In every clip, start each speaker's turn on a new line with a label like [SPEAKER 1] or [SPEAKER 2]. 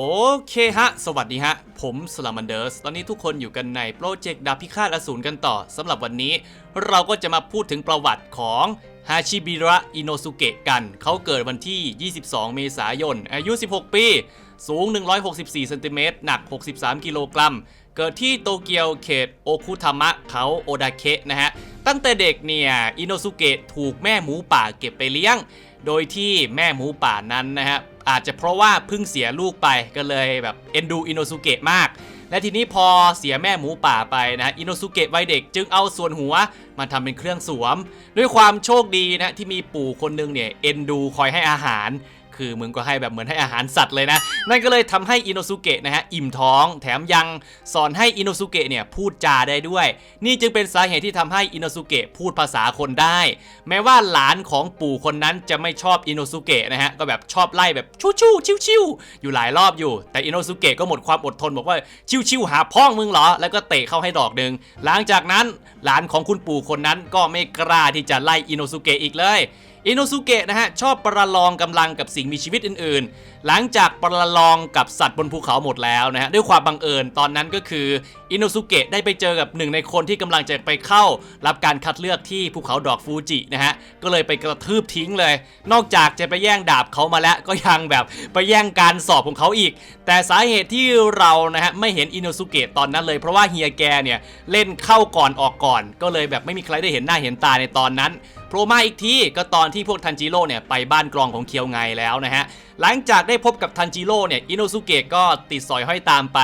[SPEAKER 1] โอเคฮะ สวัสดีฮะ ผมสลามันเดอร์ส ตอนนี้ทุกคนอยู่กันในโปรเจกต์ดาบพิฆาตอสูรกันต่อสำหรับวันนี้ เราก็จะมาพูดถึงประวัติของฮาชิบิระอิโนสุเกะกัน เขาเกิดวันที่ 22 เมษายน อายุ 16 ปี สูง 164 เซนติเมตร หนัก 63 กิโลกรัม เกิดที่โตเกียวเขตโอคุทามะเขาโอดาเคะนะฮะ ตั้งแต่เด็กเนี่ย อิโนสุเกะถูกแม่หมูป่าเก็บไปเลี้ยง โดยที่แม่หมูป่านั้นนะฮะ อาจจะเพราะว่าเพิ่งเสียลูกไปก็เลยแบบเอ็นดูอินโนสุเกะมาก และทีนี้พอเสียแม่หมูป่าไปนะฮะอินโนสุเกะวัยเด็กจึงเอาส่วนหัวมาทำเป็นเครื่องสวม ด้วยความโชคดีนะที่มีปู่คนหนึงเนี่ยเอ็นดูคอยให้อาหาร คือมึงก็ให้แบบเหมือนให้อาหารสัตว์เลยนะ นั่นก็เลยทำให้อินโนสุเกะนะฮะอิ่มท้องแถมยังสอนให้อินโนสุเกะเนี่ยพูดจาได้ด้วย นี่จึงเป็นสาเหตุที่ทำให้อินโนสุเกะพูดภาษาคนได้ แม้ว่าหลานของปู่คนนั้นจะไม่ชอบอินโนสุเกะนะฮะก็แบบชอบไล่แบบชู้ชู้ชิวชิวอยู่หลายรอบอยู่ แต่อินโนสุเกะก็หมดความอดทนบอกว่าชิวชิวหาพ่องมึงเหรอ แล้วก็เตะเข้าให้ดอกหนึ่งหลังจากนั้นหลานของคุณปู่คนนั้นก็ไม่กล้าที่จะไล่อินโนสุเกะอีกเลย อินโนสุเกะนะฮะชอบประลองกำลังกับสิ่งมีชีวิตอื่นๆ หลังจากประลองกับสัตว์บนภูเขาหมดแล้วนะฮะด้วยความบังเอิญตอนนั้นก็คืออินโนสุเกะได้ไปเจอกับหนึ่งในคนที่กำลังจะไปเข้า รับการคัดเลือกที่ภูเขาดอกฟูจินะฮะก็เลยไปกระทืบทิ้งเลย นอกจากจะไปแย่งดาบเขามาแล้วก็ยังแบบไปแย่งการสอบของเขาอีก แต่สาเหตุที่เรานะฮะไม่เห็นอินโนสุเกะตอนนั้นเลยเพราะว่าเฮียแกเนี่ยเล่นเข้าก่อนออกก่อน ก็เลยแบบไม่มีใครได้เห็นหน้าเห็นตาในตอนนั้นโผล่มาอีกทีก็ตอนที่พวกทันจิโร่เนี่ยไปบ้านกรองของเคียวไงแล้วนะฮะหลังจากได้พบกับทันจิโร่เนี่ยอินโนสุเกะก็ติดสอยห้อยตามไป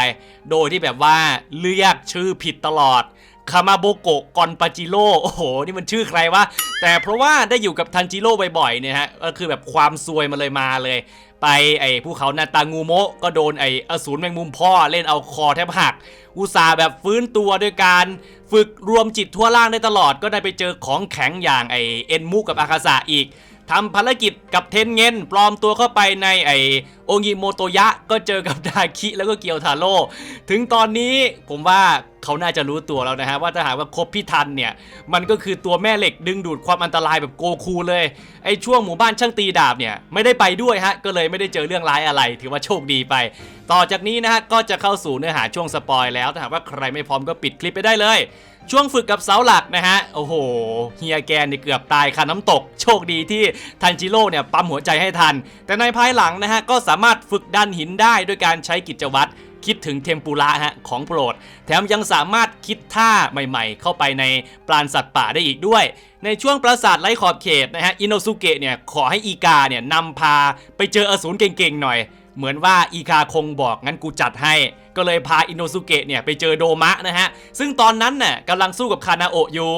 [SPEAKER 1] โดยที่แบบว่าเรียกชื่อผิดตลอด คามาโบโกะกอนปาจิโร่โอ้โห นี่มันชื่อใครวะ แต่เพราะว่าได้อยู่กับทันจิโร่บ่อยๆเนี่ยฮะก็คือแบบความซวยมาเลยมาเลย ไปไอ้ภูเขานาตางูโมะก็โดนไอ้อสูรแมงมุมพ่อเล่นเอาคอแทบหัก อุตส่าห์แบบฟื้นตัวด้วยการฝึกรวมจิตทั่วล่างได้ตลอด ก็ได้ไปเจอของแข็งอย่างไอเอ็นมุกับอาคาสะอีก ทำภารกิจกับเทนเงินปลอมตัวเข้าไปในไอโองิโมโตยะก็เจอกับดาคิแล้วก็เกียวทาโร่ถึงตอนนี้ผมว่าเขาน่าจะรู้ตัวแล้วนะฮะว่าถ้าหากว่าคบพี่ทันเนี่ย มันก็คือตัวแม่เหล็กดึงดูดความอันตรายแบบโกคูเลยไอช่วงหมู่บ้านช่างตีดาบเนี่ยไม่ได้ไปด้วยฮะก็เลยไม่ได้เจอเรื่องร้ายอะไร ถือว่าโชคดีไป ต่อจากนี้นะฮะก็จะเข้าสู่เนื้อหาช่วงสปอยแล้วถ้าหากว่าใครไม่พร้อมก็ปิดคลิปไปได้เลย ช่วงฝึกกับเสาหลักนะฮะ โอ้โห เฮียแกนเนี่ยเกือบตายคาน้ำตก โชคดีที่ทันจิโร่เนี่ยปั๊มหัวใจให้ทัน แต่ในภายหลังนะฮะ ก็สามารถฝึกดันหินได้ด้วยการใช้กิจวัตรคิดถึงเทมปุระฮะของโปรด แถมยังสามารถคิดท่าใหม่ๆ เข้าไปในปราณสัตว์ป่าได้อีกด้วย ในช่วงปราสาทไร้ขอบเขตนะฮะ อินโนสุเกะเนี่ยขอให้อีกาเนี่ยนำพาไปเจออสูรเก่งๆหน่อย เหมือนว่าอีคาคงบอกงั้นกูจัดให้ ก็เลยพาอินโนสุเกะเนี่ยไปเจอโดมะนะฮะ ซึ่งตอนนั้นน่ะกำลังสู้กับคานาโอะอยู่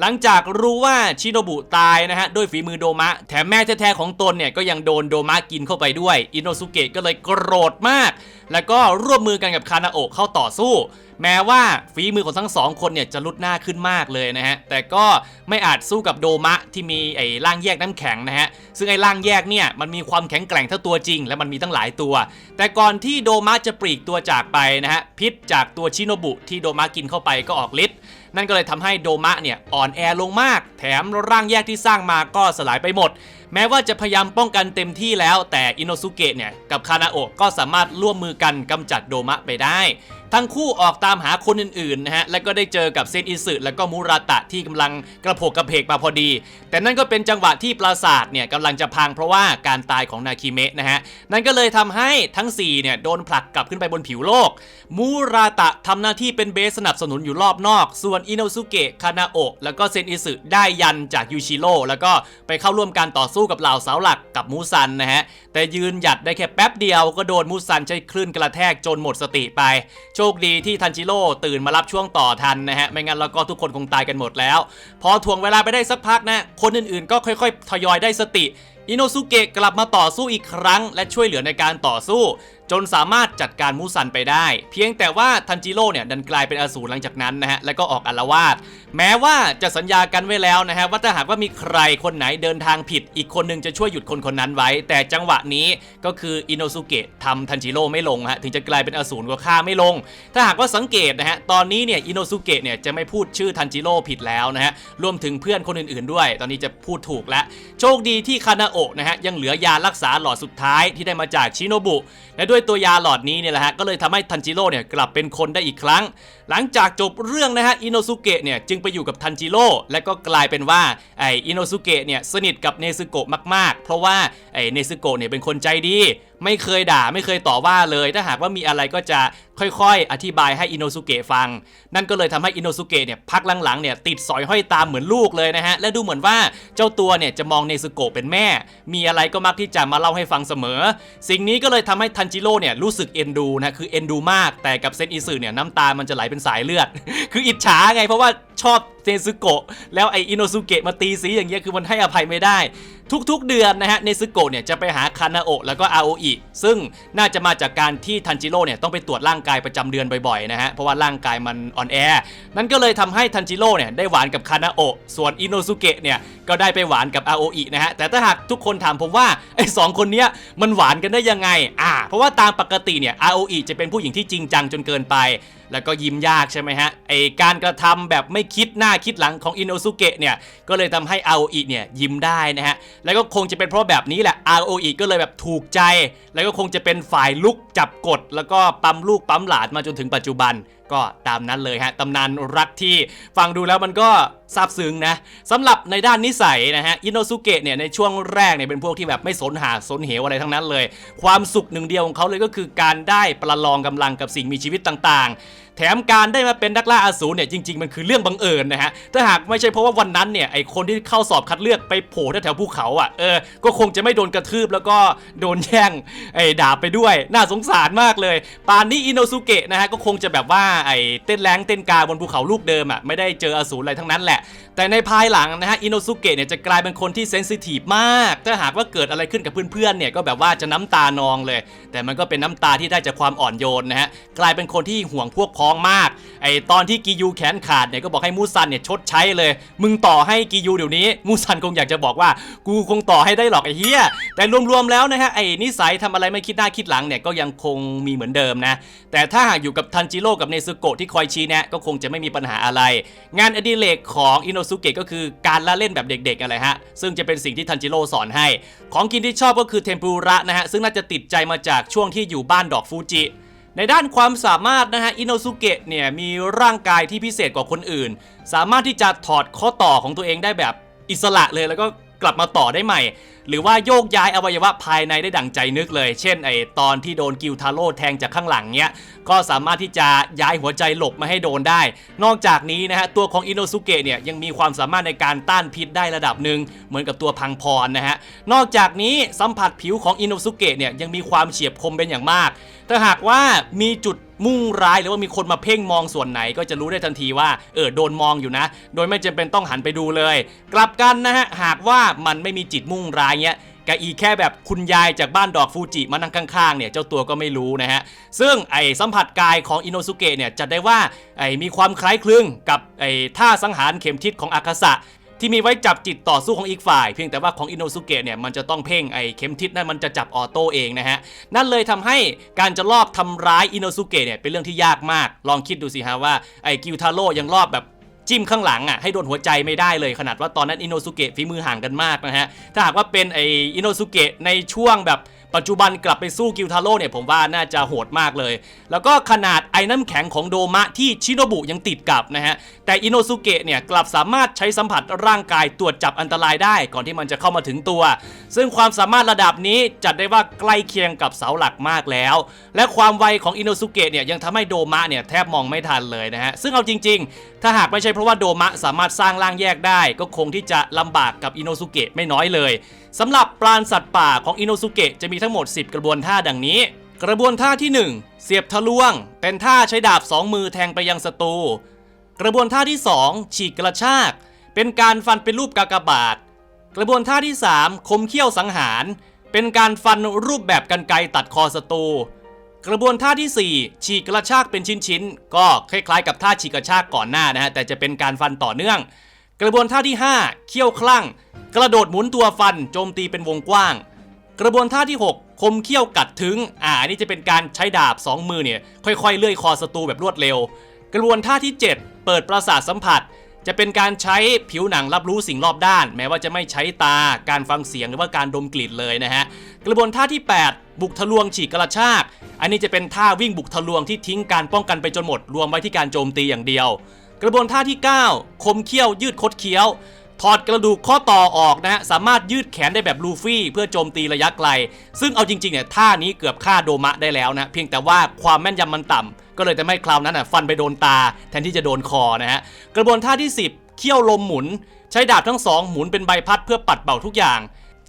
[SPEAKER 1] หลังจากรู้ว่าชิโนบุตายนะฮะด้วยฝีมือโดมะ แถมแม่แท้ๆของตนเนี่ยก็ยังโดนโดมะกินเข้าไปด้วย อินโนสุเกะก็เลยโกรธมาก แล้วก็ร่วมมือกันกับคานาโอะเข้าต่อสู้แม้ว่าฝีมือของทั้งสองคนเนี่ยจะลุดหน้าขึ้นมากเลยนะฮะ แต่ก็ไม่อาจสู้กับโดมะที่มีไอ้ร่างแยกน้ำแข็งนะฮะ ซึ่งไอ้ร่างแยกเนี่ยมันมีความแข็งแกร่งเท่าตัวจริง และมันมีตั้งหลายตัว แต่ก่อนที่โดมะจะปลีกตัวจากไปนะฮะ พิษจากตัวชิโนบุที่โดมะกินเข้าไปก็ออกฤทธิ์นั่นก็เลยทำให้โดมะเนี่ยอ่อนแอลงมาก แถมร่างแยกที่สร้างมาก็สลายไปหมด แม้ว่าจะพยายามป้องกันเต็มที่แล้ว แต่อินโนสุเกะเนี่ยกับคานาโอะก็สามารถร่วมมือกันกำจัดโดมะไปได้ ทั้งคู่ออกตามหาคนอื่นๆนะฮะแล้วก็ได้เจอกับเซนอิสึแล้วก็มูราตะที่กำลังกระโผกกระเพกมาพอดี แต่นั่นก็เป็นจังหวะที่ปราสาทเนี่ยกำลังจะพังเพราะว่าการตายของนาคิเมะนะฮะนั่นก็เลยทำให้ทั้ง4เนี่ยโดนผลักกลับขึ้นไปบนผิวโลก มูราตะทำหน้าที่เป็นเบสสนับสนุนอยู่รอบนอก ส่วนอินโนสุเกะคานาโอะแล้วก็เซนอิสึได้ยันจากยูชิโร่แล้วก็ไปเข้าร่วมการต่อสู้กับเหล่าเสาหลักกับมูซันนะฮะแต่ยืนหยัดได้แค่แป๊บเดียวก็โดนมูซันใช้คลื่นกระแทกจนหมดสติไปโชคดีที่ทันจิโร่ตื่นมารับช่วงต่อทันนะฮะ ไม่งั้นแล้วก็ทุกคนคงตายกันหมดแล้ว พอถ่วงเวลาไปได้สักพักนะ คนอื่นๆ ก็ค่อยๆ ทยอยได้สติอินโนสุเกะกลับมาต่อสู้อีกครั้ง และช่วยเหลือในการต่อสู้จนสามารถจัดการมูซันไปได้ เพียงแต่ว่าทันจิโร่เนี่ยดันกลายเป็นอสูรหลังจากนั้นนะฮะแล้วก็ออกอาละวาดแม้ว่าจะสัญญากันไว้แล้วนะฮะว่าถ้าหากว่ามีใครคนไหนเดินทางผิด อีกคนหนึงจะช่วยหยุดคนคนนั้นไว้ แต่จังหวะนี้ก็คืออินโนสุเกะทำทันจิโร่ไม่ลงฮะถึงจะกลายเป็นอสูรก็ฆ่าไม่ลง ถ้าหากว่าสังเกตนะฮะตอนนี้เนี่ยอินโนสุเกะเนี่ยจะไม่พูดชื่อทันจิโร่ผิดแล้วนะฮะรวมถึงเพื่อนคนอื่นๆด้วย ตอนนี้จะพูดถูกแล้วโชคดีที่คานาโอโอะนะฮะยังเหลือยารักษาหลอดสุดท้ายที่ได้มาจากชิโนบุและด้วยด้วยตัวยาหลอดนี้เนี่ยแหละฮะก็เลยทำให้ทันจิโร่เนี่ยกลับเป็นคนได้อีกครั้งหลังจากจบเรื่องนะฮะอินโนสุเกะเนี่ยจึงไปอยู่กับทันจิโร่และก็กลายเป็นว่าไออินโนสุเกะเนี่ยสนิทกับเนซึโกะมาก ๆ เพราะว่าไอเนซึโกะเนี่ยเป็นคนใจดี ไม่เคยด่าไม่เคยต่อว่าเลย ถ้าหากว่ามีอะไรก็จะค่อยๆ อธิบายให้อินโนสุเกะฟัง นั่นก็เลยทำให้อินโนสุเกะเนี่ยพักหลังๆเนี่ยติดสอยห้อยตามเหมือนลูกเลยนะฮะและดูเหมือนว่าเจ้าตัวเนี่ยจะมองเนซึโกะเป็นแม่ มีอะไรก็มักที่จะมาเล่าให้ฟังเสมอ สิ่งนี้ก็เลยทำให้ทันจิโร่เนี่ยรู้สึกเอ็นดูนะคือเอ็นดูมากแต่กับเซนอิสึเนี่ยน้ำตามันจะไหลเป็นสายเลือด คืออิจฉาไงเพราะว่าชอบเซนซึโกะแล้วไออินโนสุเกะมาตีสีอย่างเงี้ยคือมันให้อภัยไม่ได้ ทุกๆเดือนนะฮะเนซึโกะเนี่ยจะไปหาคานาโอะแล้วก็อาโออิซึ่งน่าจะมาจากการที่ทันจิโร่เนี่ยต้องไปตรวจร่างกายประจำเดือนบ่อยๆนะฮะเพราะว่าร่างกายมันอ่อนแอ นั่นก็เลยทำให้ทันจิโร่เนี่ยได้หวานกับคานาโอะส่วนอินโนสุเกะเนี่ยก็ได้ไปหวานกับอาโออินะฮะแต่ถ้าหากทุกคนถามผมว่าไอสองคนเนี้ยมันหวานกันได้ยังไงอ่าเพราะว่าตามปกติเนี่ยอาโออิจะเป็นผู้หญิงที่จริงจังจนเกินไป แล้วก็ยิ้มยากใช่ไหมฮะไอการกระทำแบบไม่คิดหน้าคิดหลังของอินโนสุเกะเนี่ยก็เลยทำให้อาโออิเนี่ยยิ้มได้นะฮะแล้วก็คงจะเป็นเพราะแบบนี้แหละอาโออิก็เลยแบบถูกใจ แล้วก็คงจะเป็นฝ่ายลุกจับกด แล้วก็ปั๊มลูกปั๊มหลานมาจนถึงปัจจุบันก็ตามนั้นเลยฮะตำนานรักที่ฟังดูแล้วมันก็ซาบซึ้งนะสำหรับในด้านนิสัยนะฮะอินโนสุเกะเนี่ยในช่วงแรกเนี่ยเป็นพวกที่แบบไม่สนหาสนเหวอะไรทั้งนั้นเลย ความสุขหนึ่งเดียวของเขาเลยก็คือการได้ประลองกำลังกับสิ่งมีชีวิตต่างๆ แถมการได้มาเป็นนักล่าอสูรเนี่ยจริงๆมันคือเรื่องบังเอิญนะฮะถ้าหากไม่ใช่เพราะว่าวันนั้นเนี่ยไอคนที่เข้าสอบคัดเลือกไปโผล่แถวภูเขาอะเออก็คงจะไม่โดนกระทืบแล้วก็โดนแย่งไอ้ดาบไปด้วย น่าสงสารมากเลยปานนี้อินโนสุเกะนะฮะก็คงจะแบบว่าไอ้เต้นแรงเต้นกาบนภูเขาลูกเดิมอะไม่ได้เจออสูรอะไรทั้งนั้นแหละ แต่ในภายหลังนะฮะอินโนสุเกะเนี่ยจะกลายเป็นคนที่เซนซิทีฟมาก ถ้าหากว่าเกิดอะไรขึ้นกับเพื่อนๆเนี่ยก็แบบว่าจะน้ำตานองเลย แต่มันก็เป็นน้ำตาที่ได้จากความอ่อนโยนนะฮะกลายเป็นคนที่ห่วงพวกพ้องมาก ไอตอนที่กิยูแขนขาดเนี่ยก็บอกให้มูซันเนี่ยชดใช้เลย มึงต่อให้กิยูเดี๋ยวนี้ มูซันคงอยากจะบอกว่า กูคงต่อให้ได้หรอกไอ้เหี้ยแต่รวมๆแล้วนะฮะไอ้นิสัยทำอะไรไม่คิดหน้าคิดหลังเนี่ยก็ยังคงมีเหมือนเดิมนะ แต่ถ้าหากอยู่กับทันจิโร่กับเนซึโกะที่คอยชี้แนะก็คงจะไม่มีปัญหาอะไร งานอดิเรกของอินโนสุเกะก็คือการละเล่นแบบเด็กๆอะไรฮะซึ่งจะเป็นสิ่งที่ทันจิโร่สอนให้ ของกินที่ชอบก็คือเทมปุระนะฮะซึ่งน่าจะติดใจมาจากช่วงที่อยู่บ้านดอกฟูจิ ในด้านความสามารถนะฮะอินโนสุเกะเนี่ยมีร่างกายที่พิเศษกว่าคนอื่น สามารถที่จะถอดข้อต่อของตัวเองได้แบบอิสระเลยแล้วก็ กลับมาต่อได้ใหม่ หรือว่าโยกย้ายอวัยวะภายในได้ดั่งใจนึกเลย เช่นไอตอนที่โดนกิวทาโร่แทงจากข้างหลังเนี้ยก็สามารถที่จะย้ายหัวใจหลบมาให้โดนได้ นอกจากนี้นะฮะตัวของอินโนสุเกะเนี่ยยังมีความสามารถในการต้านพิษได้ระดับหนึ่งเหมือนกับตัวพังพรนะฮะนอกจากนี้สัมผัสผิวของอินโนสุเกะเนี่ยยังมีความเฉียบคมเป็นอย่างมาก ถ้าหากว่ามีจุด มุ่งร้ายหรือว่ามีคนมาเพ่งมองส่วนไหนก็จะรู้ได้ทันทีว่าเออโดนมองอยู่นะ โดยไม่จำเป็นต้องหันไปดูเลย กลับกันนะฮะหากว่ามันไม่มีจิตมุ่งร้ายเงี้ยกะอีแค่แบบคุณยายจากบ้านดอกฟูจิมานั่งข้างๆเนี่ยเจ้าตัวก็ไม่รู้นะฮะ ซึ่งไอ้สัมผัสกายของอินโนสุเกะเนี่ยจัดได้ว่าไอ้มีความคล้ายคลึงกับไอ้ท่าสังหารเข็มทิศของอากาสะ ที่มีไว้จับจิตต่อสู้ของอีกฝ่าย เพียงแต่ว่าของอินโนสุเกะเนี่ยมันจะต้องเพ่งไอ้เข็มทิศนั่นมันจะจับออโต้เองนะฮะ นั่นเลยทำให้การจะลอบทำร้ายอินโนสุเกะเนี่ยเป็นเรื่องที่ยากมาก ลองคิดดูสิฮะว่าไอ้กิวทาโร่ยังรอบแบบจิ้มข้างหลังอะให้โดนหัวใจไม่ได้เลยขนาดว่าตอนนั้นอินโนสุเกะฝีมือห่างกันมากนะฮะ ถ้าหากว่าเป็นไอ้อินโนสุเกะในช่วงแบบ ปัจจุบันกลับไปสู้กิวทาโร่เนี่ยผมว่าน่าจะโหดมากเลย แล้วก็ขนาดไอ้น้ำแข็งของโดมะที่ชิโนบุยังติดกับนะฮะ แต่อินโนสุเกะเนี่ยกลับสามารถใช้สัมผัสร่างกายตรวจจับอันตรายได้ก่อนที่มันจะเข้ามาถึงตัว ซึ่งความสามารถระดับนี้จัดได้ว่าใกล้เคียงกับเสาหลักมากแล้ว และความไวของอินโนสุเกะเนี่ยยังทำให้โดมะเนี่ยแทบมองไม่ทันเลยนะฮะ ซึ่งเอาจริง ๆ ถ้าหากไม่ใช่เพราะว่าโดมะสามารถสร้างร่างแยกได้ ก็คงที่จะลำบากกับอินโนสุเกะไม่น้อยเลย สำหรับปราณสัตว์ป่าของอินโนสุเกะจะมีทั้งหมด 10 กระบวนท่าดังนี้ กระบวนท่าที่ 1 เสียบทะลวง เป็นท่าใช้ดาบสองมือแทงไปยังศัตรู กระบวนท่าที่ 2 ฉีกกระชาก เป็นการฟันเป็นรูปกากบาท กระบวนท่าที่ 3 คมเขี้ยวสังหาร เป็นการฟันรูปแบบกันไกตัดคอศัตรูกระบวนท่าที่ 4 ฉีกกระชากเป็นชิ้นๆ ก็คล้ายๆ กับท่าฉีกกระชากก่อนหน้านะฮะ แต่จะเป็นการฟันต่อเนื่อง กระบวนท่าที่ 5 เขี้ยวคลั่ง กระโดดหมุนตัวฟันโจมตีเป็นวงกว้าง กระบวนท่าที่ 6 คมเขี้ยวกัดถึง อ่าอันนี้จะเป็นการใช้ดาบ 2 มือเนี่ยค่อยๆ เลื่อยคอศัตรูแบบรวดเร็ว กระบวนท่าที่ 7 เปิดประสาทสัมผัส จะเป็นการใช้ผิวหนังรับรู้สิ่งรอบด้าน แม้ว่าจะไม่ใช้ตาการฟังเสียงหรือว่าการดมกลิ่นเลยนะฮะกระบวนท่าที่ 8 บุกทะลวงฉีกกระชาก อันนี้จะเป็นท่าวิ่งบุกทะลวงที่ทิ้งการป้องกันไปจนหมดรวมไว้ที่การโจมตีอย่างเดียว กระบวนท่าที่ 9 คมเขี้ยวยืดคดเคี้ยว ถอดกระดูกข้อต่อออกนะฮะ สามารถยืดแขนได้แบบลูฟี่ เพื่อโจมตีระยะไกล ซึ่งเอาจริงๆเนี่ยท่านี้เกือบฆ่าโดมะได้แล้วนะ เพียงแต่ว่าความแม่นยำมันต่ำก็เลยทำให้คราวนั้นอะฟันไปโดนตา แทนที่จะโดนคอนะฮะ กระบวนท่าที่ 10 เขี้ยวลมหมุน ใช้ดาบทั้งสองหมุนเป็นใบพัดเพื่อปัดเป่าทุกอย่าง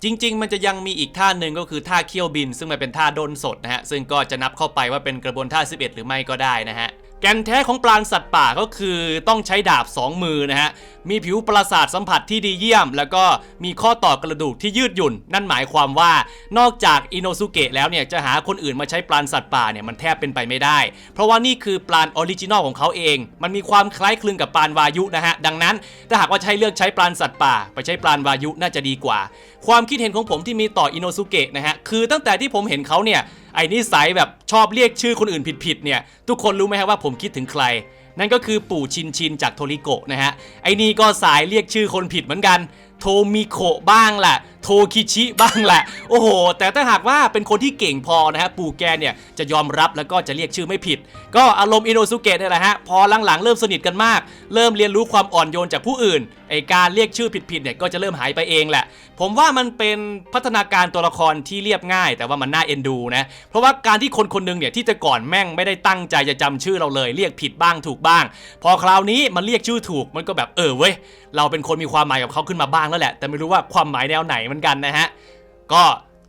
[SPEAKER 1] จริง ๆ มันจะยังมีอีกท่าหนึ่งก็คือท่าเขี้ยวบิน ซึ่งมันเป็นท่าด้นสดนะฮะ ซึ่งก็จะนับเข้าไปว่าเป็นกระบวนท่า 11 หรือไม่ก็ได้นะฮะ กนแท้ของปราณสัตว์ป่าก็คือต้องใช้ดาบ 2 มือนะฮะ มีผิวประสาทสัมผัสที่ดีเยี่ยม แล้วก็มีข้อต่อกระดูกที่ยืดหยุ่น นั่นหมายความว่านอกจากอินโนสุเกะแล้วเนี่ยจะหาคนอื่นมาใช้ปราณสัตว์ป่าเนี่ยมันแทบเป็นไปไม่ได้ เพราะว่านี่คือปราณออริจินอลของเขาเอง มันมีความคล้ายคลึงกับปราณวายุนะฮะ ดังนั้นถ้าหากว่าใช้เลือกใช้ปราณสัตว์ป่า ไปใช้ปราณวายุน่าจะดีกว่า ความคิดเห็นของผมที่มีต่ออินโนสุเกะนะฮะคือตั้งแต่ที่ผมเห็นเขาเนี่ย ไอ้นิสัยแบบชอบเรียกชื่อคนอื่นผิดๆเนี่ย ทุกคนรู้ไหมฮะว่าผมคิดถึงใคร นั่นก็คือปู่ชินชินจากโทริโกะนะฮะ ไอ้นี่ก็สายเรียกชื่อคนผิดเหมือนกันโทมิโคะบ้างแหละโทคิชิบ้างแหละ โอ้โห แต่ถ้าหากว่าเป็นคนที่เก่งพอนะฮะ ปู่แกเนี่ยจะยอมรับแล้วก็จะเรียกชื่อไม่ผิด ก็อารมณ์อินโนสุเกะนี่แหละฮะ พอหลังๆเริ่มสนิทกันมาก เริ่มเรียนรู้ความอ่อนโยนจากผู้อื่น ไอการเรียกชื่อผิดๆเนี่ยก็จะเริ่มหายไปเองแหละ ผมว่ามันเป็นพัฒนาการตัวละครที่เรียบง่าย แต่ว่ามันน่าเอ็นดูนะ เพราะว่าการที่คนคนหนึงเนี่ยที่แต่ก่อนแม่งไม่ได้ตั้งใจจะจำชื่อเราเลย เรียกผิดบ้างถูกบ้าง พอคราวนี้มันเรียกชื่อถูกมันก็แบบเออเว้ย เราเป็นคนมีความหมายกับเขาขึ้นมาบ้างแล้วแหละ แต่ไม่รู้ว่าความหมายแนวไหนเหมือนกันนะฮะ ก็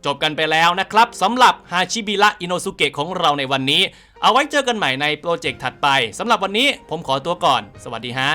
[SPEAKER 1] จบกันไปแล้วนะครับสำหรับฮาชิบิระอิโนสุเกะของเราในวันนี้ เอาไว้เจอกันใหม่ในโปรเจกต์ถัดไปสำหรับวันนี้ผมขอตัวก่อน สวัสดีฮะ